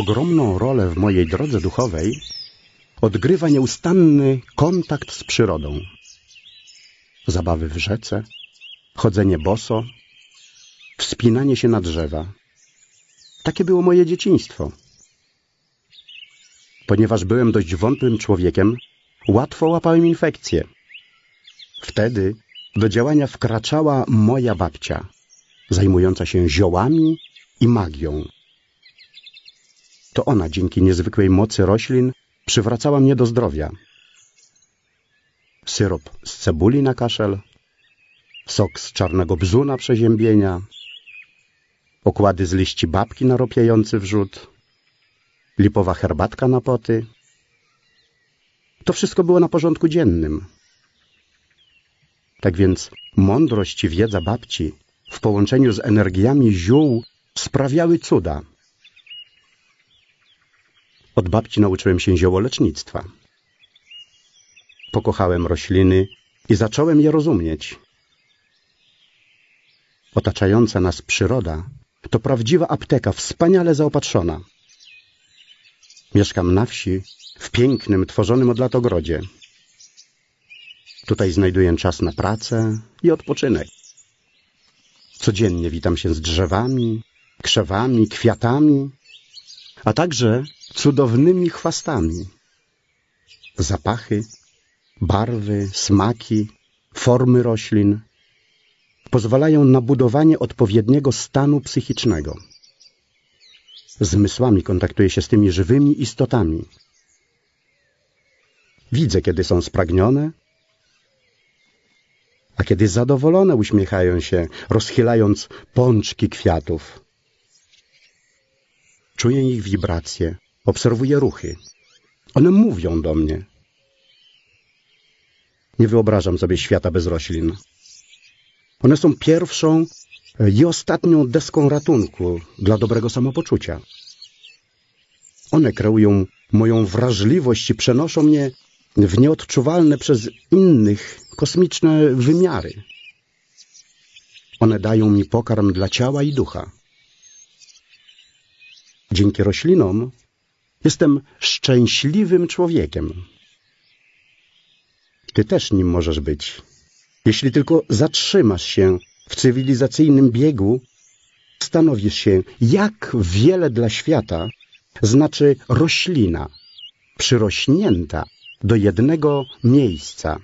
ogromną rolę w mojej drodze duchowej odgrywa nieustanny kontakt z przyrodą. Zabawy w rzece, chodzenie boso, wspinanie się na drzewa. Takie było moje dzieciństwo. Ponieważ byłem dość wątłym człowiekiem, łatwo łapałem infekcje. Wtedy do działania wkraczała moja babcia, zajmująca się ziołami i magią. To ona dzięki niezwykłej mocy roślin przywracała mnie do zdrowia. Syrop z cebuli na kaszel, sok z czarnego bzu na przeziębienia, okłady z liści babki na ropiający wrzód, lipowa herbatka na poty. To wszystko było na porządku dziennym. Tak więc mądrość i wiedza babci w połączeniu z energiami ziół sprawiały cuda. Od babci nauczyłem się ziołolecznictwa. Pokochałem rośliny i zacząłem je rozumieć. Otaczająca nas przyroda to prawdziwa apteka, wspaniale zaopatrzona. Mieszkam na wsi, w pięknym, tworzonym od lat ogrodzie. Tutaj znajduję czas na pracę i odpoczynek. Codziennie witam się z drzewami, krzewami, kwiatami, a także cudownymi chwastami. Zapachy, barwy, smaki, formy roślin pozwalają na budowanie odpowiedniego stanu psychicznego. Zmysłami kontaktuję się z tymi żywymi istotami. Widzę, kiedy są spragnione, a kiedy zadowolone uśmiechają się, rozchylając pączki kwiatów. Czuję ich wibracje, obserwuję ruchy. One mówią do mnie. Nie wyobrażam sobie świata bez roślin. One są pierwszą i ostatnią deską ratunku dla dobrego samopoczucia. One kreują moją wrażliwość i przenoszą mnie w nieodczuwalne przez innych kosmiczne wymiary. One dają mi pokarm dla ciała i ducha. Dzięki roślinom jestem szczęśliwym człowiekiem. Ty też nim możesz być. Jeśli tylko zatrzymasz się w cywilizacyjnym biegu, stanowisz się, jak wiele dla świata znaczy roślina, przyrośnięta do jednego miejsca.